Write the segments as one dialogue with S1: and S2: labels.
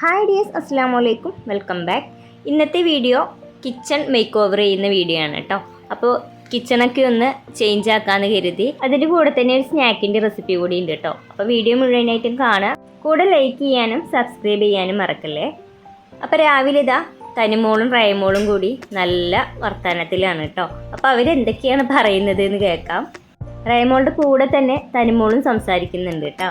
S1: Hi dears അസ്സാം വലൈക്കും welcome back ഇന്നത്തെ വീഡിയോ കിച്ചൺ മേക്ക് ഓവർ ചെയ്യുന്ന വീഡിയോ ആണ് കേട്ടോ അപ്പോൾ കിച്ചണൊക്കെ ഒന്ന് ചേഞ്ച് ആക്കാമെന്ന് കരുതി അതിന്റെ കൂടെ തന്നെ ഒരു സ്നാക്കിന്റെ റെസിപ്പി കൂടി ഉണ്ട് കേട്ടോ അപ്പോൾ വീഡിയോ മുഴുവനായിട്ടും കാണുക കൂടെ ലൈക്ക് ചെയ്യാനും സബ്സ്ക്രൈബ് ചെയ്യാനും മറക്കല്ലേ. അപ്പോൾ രാവിലെ ഇതാ തനിമോളും റയമോളും കൂടി നല്ല വർത്തമാനത്തിലാണ് കേട്ടോ അപ്പോൾ അവരെന്തൊക്കെയാണ് പറയുന്നത് എന്ന് കേൾക്കാം. റയമോളുടെ കൂടെ തന്നെ തനിമോളും സംസാരിക്കുന്നുണ്ട് കേട്ടോ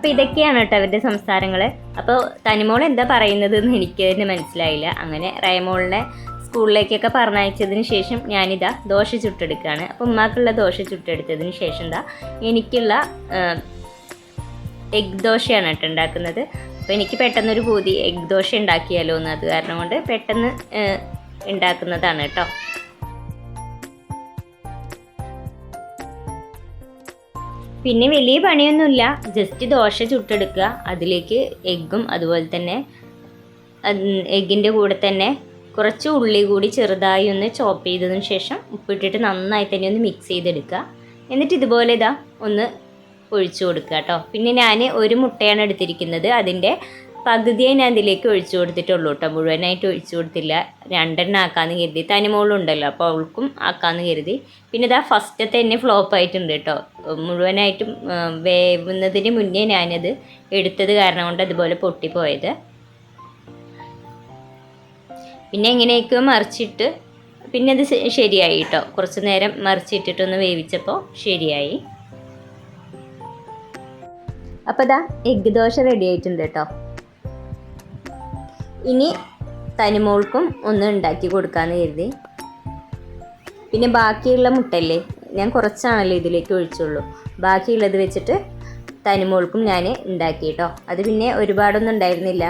S1: അപ്പൊ ഇതൊക്കെയാണ് കേട്ടോ അവരുടെ സംസാരങ്ങൾ അപ്പോൾ തനിമോൾ എന്താ പറയുന്നത് എന്ന് എനിക്ക് തന്നെ മനസ്സിലായില്ല. അങ്ങനെ റയമോളിനെ സ്കൂളിലേക്കൊക്കെ പറഞ്ഞയച്ചതിന് ശേഷം ഞാനിതാ ദോശ ചുട്ടെടുക്കുകയാണ് അപ്പോൾ ഉമ്മാക്കുള്ള ദോശ ചുട്ടെടുത്തതിന് ശേഷം എന്താ എനിക്കുള്ള എഗ് ദോശയാണ് കേട്ടോ ഉണ്ടാക്കുന്നത്. അപ്പോൾ എനിക്ക് പെട്ടെന്നൊരു പൂതി എഗ് ദോശ ഉണ്ടാക്കിയാലോ എന്ന് അത് കാരണം കൊണ്ട് പെട്ടെന്ന് ഉണ്ടാക്കുന്നതാണ് കേട്ടോ. പിന്നെ വലിയ പണിയൊന്നുമില്ല. ജസ്റ്റ് ദോശ ചുട്ടെടുക്കുക. അതിലേക്ക് എഗ്ഗും അതുപോലെ തന്നെ എഗ്ഗിന്റെ കൂടെ തന്നെ കുറച്ച് ഉള്ളി കൂടി ചെറുതായി ഒന്ന് ചോപ്പ് ചെയ്തതിന് ശേഷം ഉപ്പിട്ടിട്ട് നന്നായി തന്നെ ഒന്ന് മിക്സ് ചെയ്തെടുക്കുക. എന്നിട്ട് ഇതുപോലെ ഇതാ ഒന്ന് ഒഴിച്ചു കൊടുക്കുക കേട്ടോ. പിന്നെ ഞാൻ ഒരു മുട്ടയാണ് എടുത്തിരിക്കുന്നത്. അതിന്റെ പകുതിയെ ഞാൻ ഇതിലേക്ക് ഒഴിച്ചു കൊടുത്തിട്ടുള്ളൂ കേട്ടോ. മുഴുവനായിട്ട് ഒഴിച്ചു കൊടുത്തില്ല. രണ്ടെണ്ണം ആക്കാമെന്ന് കരുതി. തനിമോളുണ്ടല്ലോ അപ്പോൾ അവൾക്കും ആക്കാമെന്ന് കരുതി. പിന്നെ ഇതാ ഫസ്റ്റത്തെ തന്നെ ഫ്ലോപ്പ് ആയിട്ടുണ്ട് കേട്ടോ. മുഴുവനായിട്ടും വേവുന്നതിന് മുന്നേ ഞാനത് എടുത്തത് കാരണം കൊണ്ട് അതുപോലെ പൊട്ടിപ്പോയത്. പിന്നെ എങ്ങനെയൊക്കെയോ മറിച്ചിട്ട് പിന്നെ അത് ശരിയായി കേട്ടോ. കുറച്ച് നേരം മറിച്ചിട്ടിട്ടൊന്ന് വേവിച്ചപ്പോൾ ശരിയായി. അപ്പോൾ ഇതാ എഗ്ഗ് ദോശ റെഡി ആയിട്ടുണ്ട് കേട്ടോ. ഇനി തനിമോൾക്കും ഒന്ന് ഉണ്ടാക്കി കൊടുക്കാമെന്ന് കരുതി. പിന്നെ ബാക്കിയുള്ള മുട്ടല്ലേ? ഞാൻ കുറച്ചാണല്ലോ ഇതിലേക്ക് ഒഴിച്ചുള്ളൂ. ബാക്കിയുള്ളത് വെച്ചിട്ട് തനിമോൾക്കും ഞാൻ ഉണ്ടാക്കി കേട്ടോ. അത് പിന്നെ ഒരുപാടൊന്നും ഉണ്ടായിരുന്നില്ല.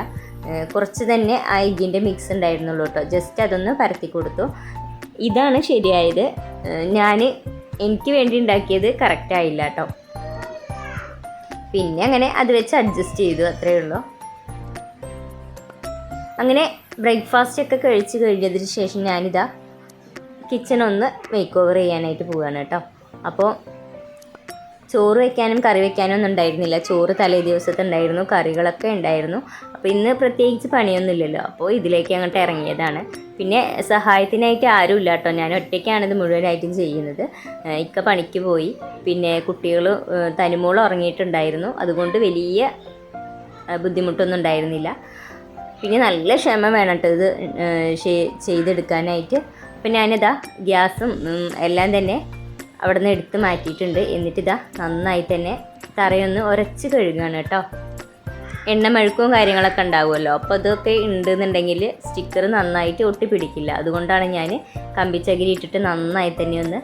S1: കുറച്ച് തന്നെ ആ എഗ്ഗിന്റെ മിക്സ് ഉണ്ടായിരുന്നുള്ളൂ കേട്ടോ. ജസ്റ്റ് അതൊന്ന് പരത്തി കൊടുത്തു. ഇതാണ് ശരിയായത്. ഞാൻ എനിക്ക് വേണ്ടി ഉണ്ടാക്കിയത് കറക്റ്റ് ആയില്ല കേട്ടോ. പിന്നെ അങ്ങനെ അത് വെച്ച് അഡ്ജസ്റ്റ് ചെയ്തു അത്രയേ ഉള്ളൂ. അങ്ങനെ ബ്രേക്ക്ഫാസ്റ്റ് ഒക്കെ കഴിച്ച് കഴിഞ്ഞതിന് ശേഷം ഞാനിതാ കിച്ചൺ ഒന്ന് മേക്ക് ഓവർ ചെയ്യാനായിട്ട് പോവുകയാണ് കേട്ടോ. അപ്പോൾ ചോറ് വെക്കാനും കറി വെക്കാനും ഒന്നും ഉണ്ടായിരുന്നില്ല. ചോറ് തലേ ദിവസത്തെ ഉണ്ടായിരുന്നു കറികളൊക്കെ ഉണ്ടായിരുന്നു. അപ്പോൾ ഇന്ന് പ്രത്യേകിച്ച് പണിയൊന്നുമില്ലല്ലോ അപ്പോൾ ഇതിലേക്ക് അങ്ങോട്ട് ഇറങ്ങിയതാണ്. പിന്നെ സഹായത്തിനായിട്ട് ഇല്ല കേട്ടോ. ഞാൻ ഒറ്റയ്ക്കാണ് ഇത് മുഴുവനായിട്ടും ചെയ്യുന്നത്. ഇക്ക പണിക്ക് പോയി. പിന്നെ കുട്ടികൾ തനിമോൾ ഉറങ്ങിയിട്ടുണ്ടായിരുന്നു. അതുകൊണ്ട് വലിയ ബുദ്ധിമുട്ടൊന്നും ഉണ്ടായിരുന്നില്ല. പിന്നെ നല്ല ക്ഷമ വേണം കേട്ടോ ഇത് ചെയ്തെടുക്കാനായിട്ട്. അപ്പം ഞാനിതാ ഗ്യാസും എല്ലാം തന്നെ അവിടെ നിന്ന് എടുത്ത് മാറ്റിയിട്ടുണ്ട്. എന്നിട്ട് ഇതാ നന്നായി തന്നെ തറയൊന്ന് ഉരച്ച് കഴുകുകയാണ് കേട്ടോ. എണ്ണ മെഴുക്കും കാര്യങ്ങളൊക്കെ ഉണ്ടാവുമല്ലോ. അപ്പോൾ അതൊക്കെ ഉണ്ടെന്നുണ്ടെങ്കിൽ സ്റ്റിക്കർ നന്നായിട്ട് ഒട്ടി പിടിക്കില്ല. അതുകൊണ്ടാണ് ഞാൻ കമ്പിച്ചകിരി ഇട്ടിട്ട് നന്നായി തന്നെ ഒന്ന്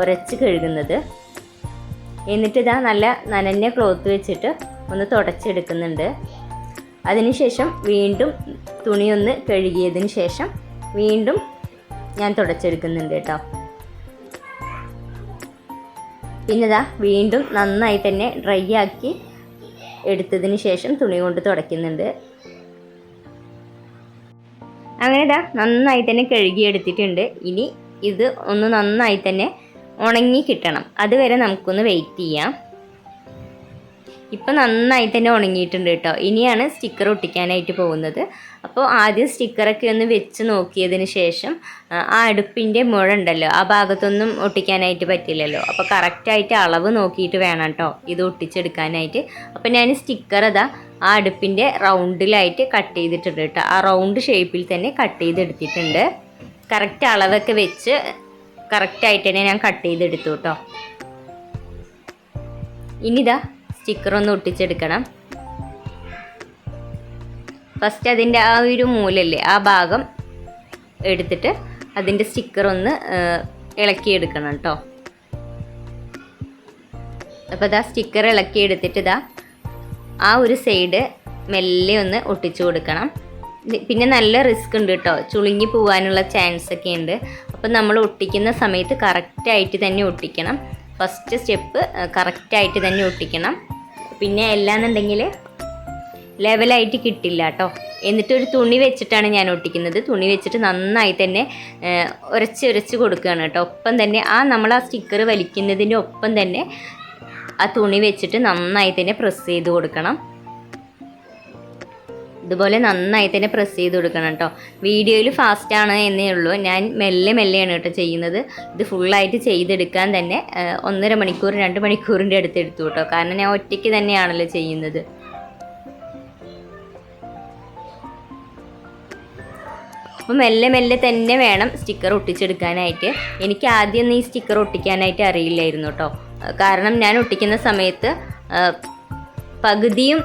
S1: ഉരച്ച് കഴുകുന്നത്. എന്നിട്ട് എന്നിട്ടിതാ നല്ല നനഞ്ഞ ക്ലോത്ത് വെച്ചിട്ട് ഒന്ന് തുടച്ചെടുക്കുന്നുണ്ട്. അതിനുശേഷം വീണ്ടും തുണിയൊന്ന് കഴുകിയതിന് ശേഷം വീണ്ടും ഞാൻ തുടച്ചെടുക്കുന്നുണ്ട് കേട്ടോ. പിന്നെ ഇതാ വീണ്ടും നന്നായി തന്നെ ഡ്രൈ ആക്കി എടുത്തതിന് ശേഷം തുണി കൊണ്ട് തുടയ്ക്കുന്നുണ്ട്. അങ്ങനെ ഇതാ നന്നായി തന്നെ കഴുകിയെടുത്തിട്ടുണ്ട്. ഇനി ഇത് ഒന്ന് നന്നായി തന്നെ ഉണങ്ങി കിട്ടണം. അതുവരെ നമുക്കൊന്ന് വെയിറ്റ് ചെയ്യാം. ഇപ്പം നന്നായി തന്നെ ഉണങ്ങിയിട്ടുണ്ട് കേട്ടോ. ഇനിയാണ് സ്റ്റിക്കർ ഒട്ടിക്കാനായിട്ട് പോകുന്നത്. അപ്പോൾ ആദ്യം സ്റ്റിക്കറൊക്കെ ഒന്ന് വെച്ച് നോക്കിയതിന് ശേഷം ആ, അടുപ്പിന്റെ മുഴ ഉണ്ടല്ലോ ആ ഭാഗത്തൊന്നും ഒട്ടിക്കാനായിട്ട് പറ്റില്ലല്ലോ. അപ്പോൾ കറക്റ്റായിട്ട് അളവ് നോക്കിയിട്ട് വേണം കേട്ടോ ഇത് ഒട്ടിച്ചെടുക്കാനായിട്ട്. അപ്പോൾ ഞാൻ സ്റ്റിക്കർ അതാ ആ അടുപ്പിന്റെ റൗണ്ടിലായിട്ട് കട്ട് ചെയ്തിട്ടുണ്ട് കേട്ടോ. ആ റൗണ്ട് ഷേപ്പിൽ തന്നെ കട്ട് ചെയ്തെടുത്തിട്ടുണ്ട്. കറക്റ്റ് അളവൊക്കെ വെച്ച് കറക്റ്റായിട്ട് തന്നെ ഞാൻ കട്ട് ചെയ്തെടുത്തു കേട്ടോ. ഇനിതാ സ്റ്റിക്കർ ഒന്ന് ഒട്ടിച്ചെടുക്കണം. ഫസ്റ്റ് അതിന്റെ ആ ഒരു മൂലല്ലേ ആ ഭാഗം എടുത്തിട്ട് അതിന്റെ സ്റ്റിക്കർ ഒന്ന് ഇളക്കിയെടുക്കണം കേട്ടോ. അപ്പോൾ ഇതാ സ്റ്റിക്കർ ഇളക്കിയെടുത്തിട്ട് ഇതാ ആ ഒരു സൈഡ് മെല്ലെ ഒന്ന് ഒട്ടിച്ചു കൊടുക്കണം. പിന്നെ നല്ല റിസ്ക് ഉണ്ട് കേട്ടോ ചുളുങ്ങി പോകാനുള്ള ചാൻസ് ഒക്കെ ഉണ്ട്. അപ്പം നമ്മൾ ഒട്ടിക്കുന്ന സമയത്ത് കറക്റ്റായിട്ട് തന്നെ ഒട്ടിക്കണം. ഫസ്റ്റ് സ്റ്റെപ്പ് കറക്റ്റായിട്ട് തന്നെ ഒട്ടിക്കണം. പിന്നെ അല്ലാന്നുണ്ടെങ്കിൽ ലെവലായിട്ട് കിട്ടില്ല കേട്ടോ എന്നിട്ടൊരു തുണി വെച്ചിട്ടാണ് ഞാൻ ഒട്ടിക്കുന്നത്. തുണി വെച്ചിട്ട് നന്നായി തന്നെ ഉരച്ച് ഉരച്ച് കൊടുക്കുകയാണ് കേട്ടോ ഒപ്പം തന്നെ ആ നമ്മൾ ആ സ്റ്റിക്കർ വലിക്കുന്നതിന്റെ ഒപ്പം തന്നെ ആ തുണി വെച്ചിട്ട് നന്നായി തന്നെ പ്രസ് ചെയ്ത് കൊടുക്കണം. ഇതുപോലെ നന്നായി തന്നെ പ്രസ് ചെയ്ത് കൊടുക്കണം കേട്ടോ വീഡിയോയിൽ ഫാസ്റ്റാണ് എന്നേ ഉള്ളൂ. ഞാൻ മെല്ലെ മെല്ലെയാണ് കേട്ടോ ചെയ്യുന്നത്. ഇത് ഫുള്ളായിട്ട് ചെയ്തെടുക്കാൻ തന്നെ ഒന്നര മണിക്കൂർ രണ്ട് മണിക്കൂറിന്റെ അടുത്ത് എടുത്തു കേട്ടോ കാരണം ഞാൻ ഒറ്റയ്ക്ക് തന്നെയാണല്ലോ ചെയ്യുന്നത്. അപ്പോൾ മെല്ലെ മെല്ലെ തന്നെ വേണം സ്റ്റിക്കർ ഒട്ടിച്ചെടുക്കാനായിട്ട്. എനിക്ക് ആദ്യം ഈ സ്റ്റിക്കർ ഒട്ടിക്കാനായിട്ട് അറിയില്ലായിരുന്നു കേട്ടോ കാരണം ഞാൻ ഒട്ടിക്കുന്ന സമയത്ത് പകുതിയും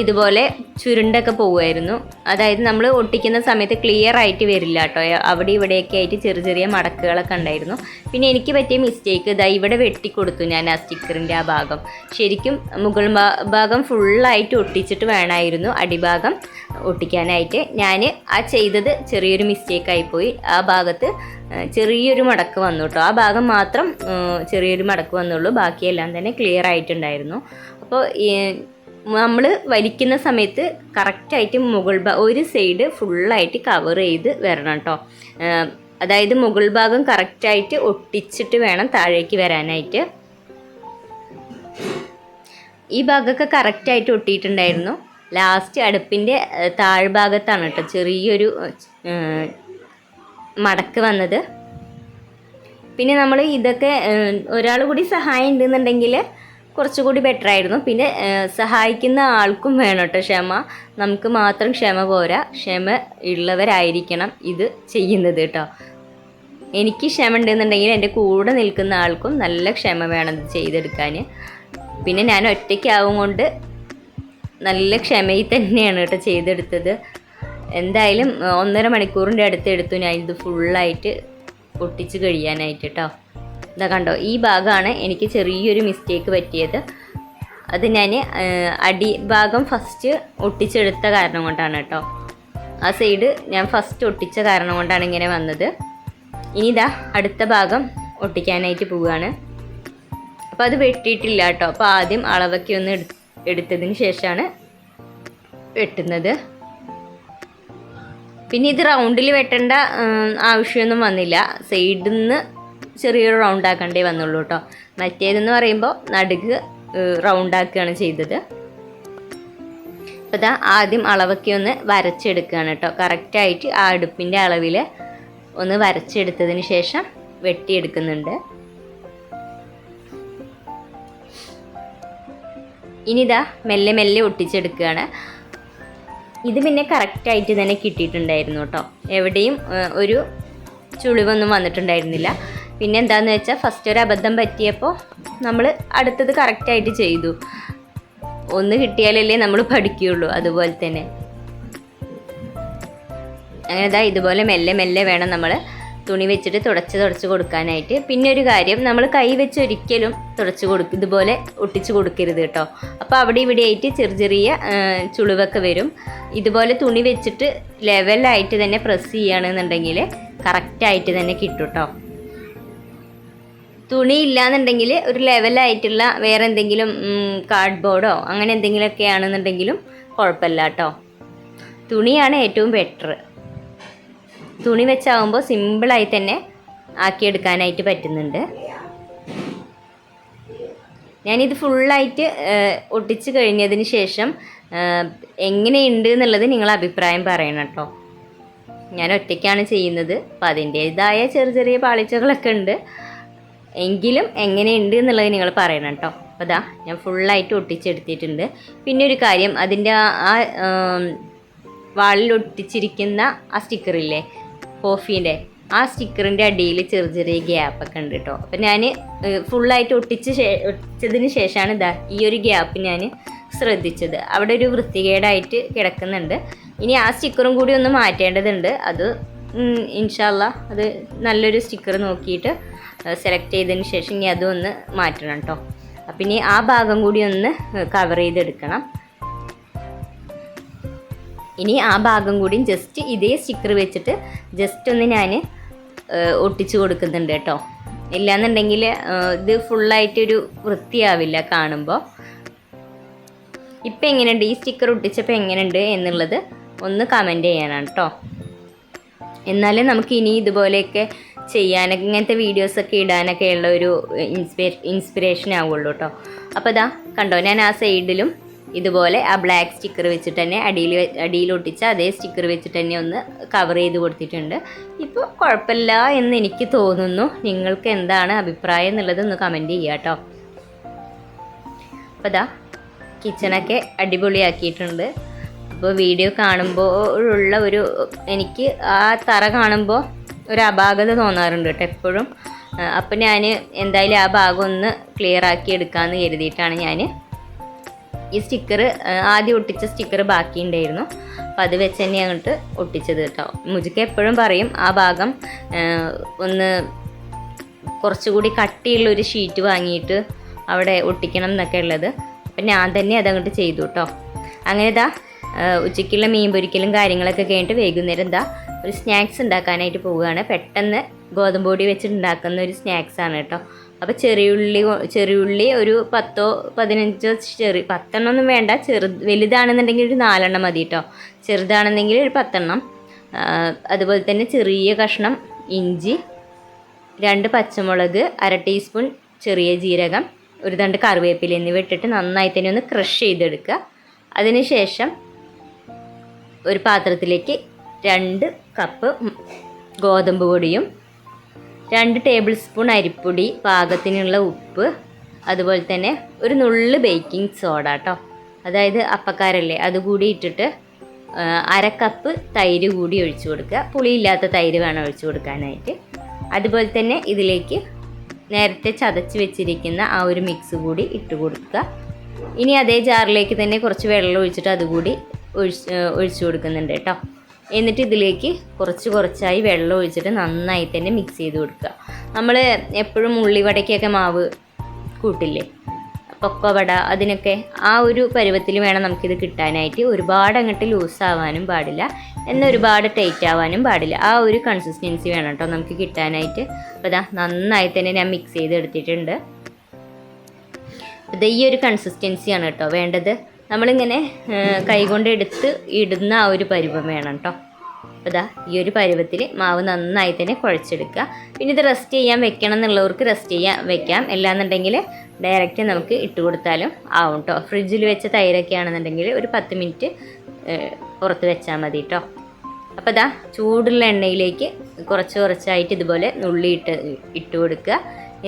S1: ഇതുപോലെ ചുരുണ്ടൊക്കെ പോവുമായിരുന്നു. അതായത് നമ്മൾ ഒട്ടിക്കുന്ന സമയത്ത് ക്ലിയർ ആയിട്ട് വരില്ല കേട്ടോ. അവിടെ ഇവിടെയൊക്കെ ആയിട്ട് ചെറിയ ചെറിയ മടക്കുകളൊക്കെ ഉണ്ടായിരുന്നു. പിന്നെ എനിക്ക് പറ്റിയ മിസ്റ്റേക്ക് ഇതാ ഇവിടെ വെട്ടിക്കൊടുത്തു ഞാൻ ആ സ്റ്റിക്കറിന്റെ ആ ഭാഗം. ശരിക്കും മുകൾ ഭാഗം ഫുള്ളായിട്ട് ഒട്ടിച്ചിട്ട് വേണമായിരുന്നു അടിഭാഗം ഒട്ടിക്കാനായിട്ട്. ഞാൻ ആ ചെയ്തത് ചെറിയൊരു മിസ്റ്റേക്ക് പോയി ആ ഭാഗത്ത് ചെറിയൊരു മടക്ക് വന്നു കേട്ടോ. ആ ഭാഗം മാത്രം ചെറിയൊരു മടക്ക് വന്നുള്ളൂ. ബാക്കിയെല്ലാം തന്നെ ക്ലിയർ ആയിട്ടുണ്ടായിരുന്നു. അപ്പോൾ നമ്മൾ വലിക്കുന്ന സമയത്ത് കറക്റ്റായിട്ട് മുകൾ ഭാഗം ഒരു സൈഡ് ഫുള്ളായിട്ട് കവർ ചെയ്ത് വരണം കേട്ടോ അതായത് മുകൾ ഭാഗം കറക്റ്റായിട്ട് ഒട്ടിച്ചിട്ട് വേണം താഴേക്ക് വരാനായിട്ട്. ഈ ഭാഗമൊക്കെ കറക്റ്റായിട്ട് ഒട്ടിയിട്ടുണ്ടായിരുന്നു. ലാസ്റ്റ് അടുപ്പിന്റെ താഴ്ഭാഗത്താണ് കേട്ടോ ചെറിയൊരു മടക്ക് വന്നത്. പിന്നെ നമ്മൾ ഇതൊക്കെ ഒരാൾ കൂടി സഹായം ഉണ്ടെന്നുണ്ടെങ്കിൽ കുറച്ചുകൂടി ബെറ്റർ ആയിരുന്നു. പിന്നെ സഹായിക്കുന്ന ആൾക്കും വേണം കേട്ടോ ക്ഷമ. നമുക്ക് മാത്രം ക്ഷമ പോരാ. ക്ഷമ ഉള്ളവരായിരിക്കണം ഇത് ചെയ്യുന്നത് കേട്ടോ എനിക്ക് ക്ഷമ ഉണ്ടെന്നുണ്ടെങ്കിൽ എന്റെ കൂടെ നിൽക്കുന്ന ആൾക്കും നല്ല ക്ഷമ വേണം ഇത് ചെയ്തെടുക്കാൻ. പിന്നെ ഞാൻ ഒറ്റയ്ക്കാവും കൊണ്ട് നല്ല ക്ഷമയിൽ തന്നെയാണ് കേട്ടോ ചെയ്തെടുത്തത്. എന്തായാലും ഒന്നര മണിക്കൂറിന്റെ അടുത്ത് എടുത്തു ഞാൻ ഇത് ഫുള്ളായിട്ട് പൊട്ടിച്ച് കഴിയാനായിട്ട് കേട്ടോ ഇതാ കണ്ടോ ഈ ഭാഗമാണ് എനിക്ക് ചെറിയൊരു മിസ്റ്റേക്ക് പറ്റിയത്. അത് ഞാൻ അടി ഭാഗം ഫസ്റ്റ് ഒട്ടിച്ചെടുത്ത കാരണം കൊണ്ടാണ് കേട്ടോ. ആ സൈഡ് ഞാൻ ഫസ്റ്റ് ഒട്ടിച്ച കാരണം കൊണ്ടാണ് ഇങ്ങനെ വന്നത്. ഇനി ഇതാ അടുത്ത ഭാഗം ഒട്ടിക്കാനായിട്ട് പോവുകയാണ്. അപ്പോൾ അത് വെട്ടിയിട്ടില്ല കേട്ടോ. അപ്പോൾ ആദ്യം അളവൊക്കെ ഒന്ന് എടു എടുത്തതിന് ശേഷമാണ് വെട്ടുന്നത്. പിന്നെ ഇത് റൗണ്ടിൽ വെട്ടേണ്ട ആവശ്യമൊന്നും വന്നില്ല. സൈഡിൽ നിന്ന് ചെറിയൊരു റൗണ്ട് ആക്കണ്ടേ വന്നുള്ളൂ കേട്ടോ മറ്റേതെന്ന് പറയുമ്പോൾ നടുക്ക് റൗണ്ട് ആക്കുകയാണ് ചെയ്തത്. അപ്പോൾ ഇതാ ആദ്യം അളവൊക്കെ ഒന്ന് വരച്ചെടുക്കുകയാണ് കേട്ടോ കറക്റ്റായിട്ട് ആ അടുപ്പിന്റെ അളവിൽ ഒന്ന് വരച്ചെടുത്തതിന് ശേഷം വെട്ടിയെടുക്കുന്നുണ്ട്. ഇനിതാ മെല്ലെ മെല്ലെ ഒട്ടിച്ചെടുക്കുകയാണ് ഇത് പിന്നെ കറക്റ്റായിട്ട് തന്നെ കിട്ടിയിട്ടുണ്ടായിരുന്നു കേട്ടോ എവിടെയും ഒരു ചുളിവൊന്നും വന്നിട്ടുണ്ടായിരുന്നില്ല. പിന്നെ എന്താണെന്ന് വെച്ചാൽ ഫസ്റ്റ് ഒരു അബദ്ധം പറ്റിയപ്പോൾ നമ്മൾ അടുത്തത് കറക്റ്റായിട്ട് ചെയ്തു. ഒന്ന് കിട്ടിയാലല്ലേ നമ്മൾ പഠിക്കുകയുള്ളൂ അതുപോലെ തന്നെ. അങ്ങനെ ഇതാ ഇതുപോലെ മെല്ലെ മെല്ലെ വേണം നമ്മൾ തുണി വെച്ചിട്ട് തുടച്ച് തുടച്ച് കൊടുക്കാനായിട്ട്. പിന്നെ ഒരു കാര്യം നമ്മൾ കൈ വെച്ച് ഒരിക്കലും തുടച്ച് കൊടുക്കും ഇതുപോലെ ഒട്ടിച്ച് കൊടുക്കരുത് കേട്ടോ. അപ്പോൾ അവിടെ ഇവിടെ ആയിട്ട് ചെറിയ ചെറിയ ചുളിവൊക്കെ വരും. ഇതുപോലെ തുണി വെച്ചിട്ട് ലെവലായിട്ട് തന്നെ പ്രസ് ചെയ്യുകയാണെന്നുണ്ടെങ്കിൽ കറക്റ്റായിട്ട് തന്നെ കിട്ടും കേട്ടോ. തുണി ഇല്ലാന്നുണ്ടെങ്കിൽ ഒരു ലെവലായിട്ടുള്ള വേറെ എന്തെങ്കിലും കാർഡ് ബോർഡോ അങ്ങനെ എന്തെങ്കിലുമൊക്കെ ആണെന്നുണ്ടെങ്കിലും കുഴപ്പമില്ല കേട്ടോ തുണിയാണ് ഏറ്റവും ബെറ്റർ തുണി വെച്ചാകുമ്പോൾ സിമ്പിളായി തന്നെ ആക്കിയെടുക്കാനായിട്ട് പറ്റുന്നുണ്ട്. ഞാനിത് ഫുള്ളായിട്ട് ഒട്ടിച്ച് കഴിഞ്ഞതിന് ശേഷം എങ്ങനെയുണ്ട് എന്നുള്ളത് നിങ്ങൾ അഭിപ്രായം പറയണം കേട്ടോ. ഞാൻ ഒറ്റയ്ക്കാണ് ചെയ്യുന്നത്. അപ്പം അതിന്റേതായ ചെറിയ ചെറിയ പാളിച്ചകളൊക്കെ ഉണ്ട്. എങ്കിലും എങ്ങനെയുണ്ട് എന്നുള്ളത് നിങ്ങൾ പറയണം കേട്ടോ. അപ്പോൾ അതാ ഞാൻ ഫുള്ളായിട്ട് ഒട്ടിച്ചെടുത്തിട്ടുണ്ട്. പിന്നെ ഒരു കാര്യം അതിന്റെ ആ വാളിൽ ഒട്ടിച്ചിരിക്കുന്ന ആ സ്റ്റിക്കറില്ലേ കോഫീന്റെ ആ സ്റ്റിക്കറിന്റെ അടിയിൽ ചെറിയ ചെറിയ ഗ്യാപ്പൊക്കെ ഉണ്ട് കേട്ടോ. അപ്പം ഞാൻ ഫുള്ളായിട്ട് ഒട്ടിച്ച് ഒട്ടിച്ചതിന് ശേഷമാണ് ഇതാ ഈ ഒരു ഗ്യാപ്പ് ഞാൻ ശ്രദ്ധിച്ചത്. അവിടെ ഒരു വൃത്തികേടായിട്ട് കിടക്കുന്നുണ്ട്. ഇനി ആ സ്റ്റിക്കറും കൂടി ഒന്ന് മാറ്റേണ്ടതുണ്ട്. അത് ഇൻഷാല്ല അത് നല്ലൊരു സ്റ്റിക്കർ നോക്കിയിട്ട് സെലക്ട് ചെയ്തതിന് ശേഷം ഇനി അതും ഒന്ന് മാറ്റണം കേട്ടോ അപ്പം ഇനി ആ ഭാഗം കൂടി ഒന്ന് കവർ ചെയ്തെടുക്കണം. ഇനി ആ ഭാഗം കൂടിയും ജസ്റ്റ് ഇതേ സ്റ്റിക്കർ വെച്ചിട്ട് ജസ്റ്റ് ഒന്ന് ഞാൻ ഒട്ടിച്ചു കൊടുക്കുന്നുണ്ട് കേട്ടോ ഇല്ലാന്നുണ്ടെങ്കിൽ ഇത് ഫുള്ളായിട്ടൊരു വൃത്തിയാവില്ല കാണുമ്പോൾ ഇപ്പം എങ്ങനെയുണ്ട്? ഈ സ്റ്റിക്കർ ഒട്ടിച്ചപ്പോൾ എങ്ങനെയുണ്ട് എന്നുള്ളത് ഒന്ന് കമന്റ് ചെയ്യാനാണ് കേട്ടോ എന്നാലേ നമുക്ക് ഇനി ഇതുപോലെയൊക്കെ ചെയ്യാനൊക്കെ ഇങ്ങനത്തെ വീഡിയോസൊക്കെ ഇടാനൊക്കെ ഉള്ള ഒരു ഇൻസ്പിരേ ഇൻസ്പിറേഷൻ ആവുള്ളൂ കേട്ടോ അപ്പോൾ ഇതാ കണ്ടോ ഞാൻ ആ സൈഡിലും ഇതുപോലെ ആ ബ്ലാക്ക് സ്റ്റിക്കർ വെച്ചിട്ട് തന്നെ അടിയിൽ ഒട്ടിച്ച് അതേ സ്റ്റിക്കർ വെച്ചിട്ട് തന്നെ ഒന്ന് കവർ ചെയ്ത് കൊടുത്തിട്ടുണ്ട്. ഇപ്പോൾ കുഴപ്പമില്ല എന്ന് എനിക്ക് തോന്നുന്നു. നിങ്ങൾക്ക് എന്താണ് അഭിപ്രായം എന്നുള്ളത് ഒന്ന് കമന്റ് ചെയ്യുക കേട്ടോ അപ്പോൾ ഇതാ കിച്ചണൊക്കെ അടിപൊളിയാക്കിയിട്ടുണ്ട്. അപ്പോൾ വീഡിയോ കാണുമ്പോൾ ഉള്ള ഒരു എനിക്ക് ആ തറ കാണുമ്പോൾ ഒരു അപാകത തോന്നാറുണ്ട് കേട്ടോ എപ്പോഴും. അപ്പോൾ ഞാൻ എന്തായാലും ആ ഭാഗം ഒന്ന് ക്ലിയർ ആക്കി എടുക്കാമെന്ന് കരുതിയിട്ടാണ് ഞാൻ ഈ സ്റ്റിക്കർ ആദ്യം ഒട്ടിച്ച സ്റ്റിക്കർ ബാക്കി ഉണ്ടായിരുന്നു. അപ്പോൾ അത് വെച്ച് തന്നെ അങ്ങോട്ട് ഒട്ടിച്ചത് കേട്ടോ. മുജിക്ക് എപ്പോഴും പറയും ആ ഭാഗം ഒന്ന് കുറച്ചുകൂടി കട്ടിയുള്ള ഒരു ഷീറ്റ് വാങ്ങിയിട്ട് അവിടെ ഒട്ടിക്കണം എന്നൊക്കെ ഉള്ളത്. അപ്പം ഞാൻ തന്നെ അതങ്ങോട്ട് ചെയ്തു കേട്ടോ. അങ്ങനെ ഇതാ ഉച്ചയ്ക്കുള്ള മീൻ പൊരിക്കലും കാര്യങ്ങളൊക്കെ കഴിഞ്ഞിട്ട് വൈകുന്നേരം എന്താ ഒരു സ്നാക്സ് ഉണ്ടാക്കാനായിട്ട് പോവുകയാണ്. പെട്ടെന്ന് ഗോതമ്പ് പൊടി വെച്ചിട്ട് ഉണ്ടാക്കുന്ന ഒരു സ്നാക്സ് ആണ് കേട്ടോ. അപ്പോൾ ചെറിയുള്ളി ചെറിയുള്ളി ഒരു പത്തോ പതിനഞ്ചോ ചെറി പത്തെണ്ണം ഒന്നും വേണ്ട. ചെറു വലുതാണെന്നുണ്ടെങ്കിൽ ഒരു നാലെണ്ണം മതി കേട്ടോ. ചെറുതാണെന്നുണ്ടെങ്കിൽ ഒരു പത്തെണ്ണം. അതുപോലെ തന്നെ ചെറിയ കഷ്ണം ഇഞ്ചി രണ്ട് പച്ചമുളക് അര ടീസ്പൂൺ ചെറിയ ജീരകം ഒരു തണ്ട് കറിവേപ്പില എന്നിവ ഇട്ടിട്ട് നന്നായി തന്നെ ഒന്ന് ക്രഷ് ചെയ്തെടുക്കുക. അതിനുശേഷം ഒരു പാത്രത്തിലേക്ക് രണ്ട് കപ്പ് ഗോതമ്പ് പൊടിയും രണ്ട് ടേബിൾ സ്പൂൺ അരിപ്പൊടി പാകത്തിനുള്ള ഉപ്പ് അതുപോലെ തന്നെ ഒരു നുള്ള് ബേക്കിംഗ് സോഡ കേട്ടോ അതായത് അപ്പക്കാരല്ലേ അതുകൂടി ഇട്ടിട്ട് അര കപ്പ് തൈര് കൂടി ഒഴിച്ചു കൊടുക്കുക. പുളിയില്ലാത്ത തൈര് വേണം ഒഴിച്ചു കൊടുക്കാനായിട്ട്. അതുപോലെ തന്നെ ഇതിലേക്ക് നേരത്തെ ചതച്ച് വെച്ചിരിക്കുന്ന ആ ഒരു മിക്സ് കൂടി ഇട്ട് കൊടുക്കുക. ഇനി അതേ ജാറിലേക്ക് തന്നെ കുറച്ച് വെള്ളം ഒഴിച്ചിട്ട് അതുകൂടി ഒഴിച്ച് ഒഴിച്ചു കൊടുക്കുന്നുണ്ട് കേട്ടോ. എന്നിട്ട് ഇതിലേക്ക് കുറച്ച് കുറച്ചായി വെള്ളം ഒഴിച്ചിട്ട് നന്നായി തന്നെ മിക്സ് ചെയ്ത് കൊടുക്കുക. നമ്മൾ എപ്പോഴും ഉള്ളിവടയ്ക്കൊക്കെ മാവ് കൂട്ടില്ലേ? പൊക്കവട അതിനൊക്കെ ആ ഒരു പരുവത്തിൽ വേണം നമുക്കിത് കിട്ടാനായിട്ട്. ഒരുപാട് അങ്ങോട്ട് ലൂസാവാനും പാടില്ല. എന്നാൽ ഒരുപാട് ടൈറ്റ് ആവാനും പാടില്ല. ആ ഒരു കൺസിസ്റ്റൻസി വേണം കേട്ടോ നമുക്ക് കിട്ടാനായിട്ട്. അപ്പോൾ ഇതാ നന്നായി തന്നെ ഞാൻ മിക്സ് ചെയ്ത് എടുത്തിട്ടുണ്ട് ഇത് ഈ ഒരു കൺസിസ്റ്റൻസിയാണ് കേട്ടോ. വേണ്ടത് നമ്മളിങ്ങനെ കൈകൊണ്ട് എടുത്ത് ഇടുന്ന ആ ഒരു പരുവം വേണം കേട്ടോ. അപ്പോൾ ഇതാ ഈ ഒരു പരുവത്തിൽ മാവ് നന്നായി തന്നെ കുഴച്ചെടുക്കുക. പിന്നെ ഇത് റെസ്റ്റ് ചെയ്യാൻ വെക്കണം എന്നുള്ളവർക്ക് റെസ്റ്റ് ചെയ്യാൻ വെക്കാം. അല്ലാന്നുണ്ടെങ്കിൽ ഡയറക്റ്റ് നമുക്ക് ഇട്ട് കൊടുത്താലും ആവും കേട്ടോ. ഫ്രിഡ്ജിൽ വെച്ച തൈരൊക്കെ ആണെന്നുണ്ടെങ്കിൽ ഒരു പത്ത് മിനിറ്റ് പുറത്ത് വെച്ചാൽ മതി കേട്ടോ. അപ്പോൾ ഇതാ ചൂടുള്ള എണ്ണയിലേക്ക് കുറച്ച് കുറച്ചായിട്ട് ഇതുപോലെ നുള്ളി ഇട്ട് ഇട്ട് കൊടുക്കുക.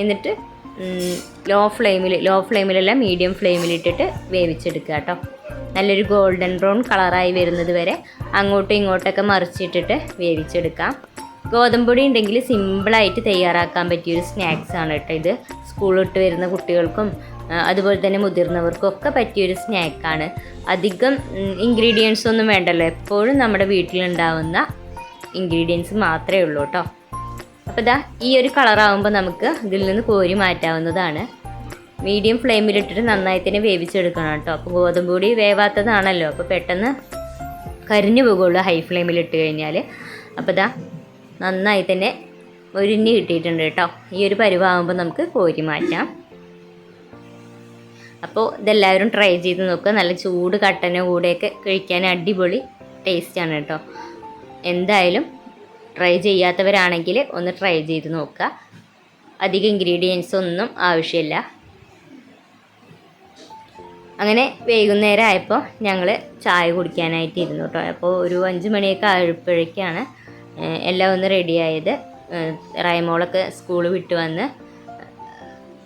S1: എന്നിട്ട് ലോ ഫ്ലെയിമിൽ ലോ ഫ്ലെയിമിലല്ല മീഡിയം ഫ്ലെയിമിലിട്ടിട്ട് വേവിച്ചെടുക്കുക കേട്ടോ. നല്ലൊരു ഗോൾഡൻ ബ്രൗൺ കളറായി വരുന്നത് വരെ അങ്ങോട്ടും ഇങ്ങോട്ടൊക്കെ മറിച്ചിട്ടിട്ട് വേവിച്ചെടുക്കാം. ഗോതമ്പൊടി ഉണ്ടെങ്കിൽ സിമ്പിളായിട്ട് തയ്യാറാക്കാൻ പറ്റിയൊരു സ്നാക്സ് ആണ് കേട്ടോ ഇത്. സ്കൂളിൽ വിട്ട് വരുന്ന കുട്ടികൾക്കും അതുപോലെ തന്നെ മുതിർന്നവർക്കും ഒക്കെ പറ്റിയൊരു സ്നാക്കാണ് അധികം ഇൻഗ്രീഡിയൻസ് ഒന്നും വേണ്ടല്ലോ. എപ്പോഴും നമ്മുടെ വീട്ടിലുണ്ടാവുന്ന ഇൻഗ്രീഡിയൻസ് മാത്രമേ ഉള്ളൂ കേട്ടോ. അപ്പോൾ ഇതാ ഈ ഒരു കളറാകുമ്പോൾ നമുക്ക് ഇതിൽ നിന്ന് കോരി മാറ്റാവുന്നതാണ്. മീഡിയം ഫ്ലെയിമിലിട്ടിട്ട് നന്നായി തന്നെ വേവിച്ചെടുക്കണം കേട്ടോ. അപ്പോൾ ഗോതമ്പ് പൊടി വേവാത്തതാണല്ലോ. അപ്പോൾ പെട്ടെന്ന് കരിഞ്ഞു പോകുള്ളൂ ഹൈ ഫ്ലെയിമിൽ ഇട്ട് കഴിഞ്ഞാൽ അപ്പോൾ ഇതാ നന്നായി തന്നെ ഒരിഞ്ഞ് കിട്ടിയിട്ടുണ്ട് കേട്ടോ. ഈ ഒരു പരുവാകുമ്പോൾ നമുക്ക് കോരി മാറ്റാം. അപ്പോൾ ഇതെല്ലാവരും ട്രൈ ചെയ്ത് നോക്കുക. നല്ല ചൂട് കട്ടന കൂടെയൊക്കെ കഴിക്കാൻ അടിപൊളി ടേസ്റ്റാണ് കേട്ടോ. എന്തായാലും ട്രൈ ചെയ്യാത്തവരാണെങ്കിൽ ഒന്ന് ട്രൈ ചെയ്ത് നോക്കുക. അധികം ഇൻഗ്രീഡിയൻസ് ഒന്നും ആവശ്യമില്ല. അങ്ങനെ വൈകുന്നേരം ആയപ്പോൾ ഞങ്ങൾ ചായ കുടിക്കാനായിട്ട് ഇരുന്നു കേട്ടോ. അപ്പോൾ ഒരു അഞ്ച് മണിയൊക്കെ ആയപ്പോഴേക്കാണ് എല്ലാം ഒന്ന് റെഡിയായത് റൈമോളൊക്കെ സ്കൂൾ വിട്ട് വന്ന്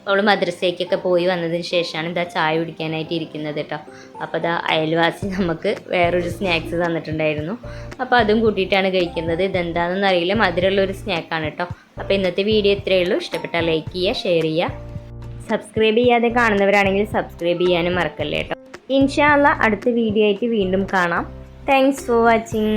S1: അവൾ മദ്രസയ്ക്കൊക്കെ പോയി വന്നതിന് ശേഷമാണ് ഇതാ ചായ കുടിക്കാനായിട്ട് ഇരിക്കുന്നത് കേട്ടോ. അപ്പോൾ ഇതാ അയൽവാസി നമുക്ക് വേറൊരു സ്നാക്സ് തന്നിട്ടുണ്ടായിരുന്നു. അപ്പോൾ അതും കൂട്ടിയിട്ടാണ് കഴിക്കുന്നത്. ഇതെന്താണെന്ന് അറിയില്ല. മധുരമുള്ള ഒരു സ്നാക്കാണ് കേട്ടോ. അപ്പോൾ ഇന്നത്തെ വീഡിയോ ഇത്രയേ ഉള്ളൂ. ഇഷ്ടപ്പെട്ടാൽ ലൈക്ക് ചെയ്യുക ഷെയർ ചെയ്യുക. സബ്സ്ക്രൈബ് ചെയ്യാതെ കാണുന്നവരാണെങ്കിൽ സബ്സ്ക്രൈബ് ചെയ്യാനും മറക്കല്ലേ കേട്ടോ. ഇൻഷാല്ല അടുത്ത വീഡിയോ ആയിട്ട് വീണ്ടും കാണാം. Thanks for watching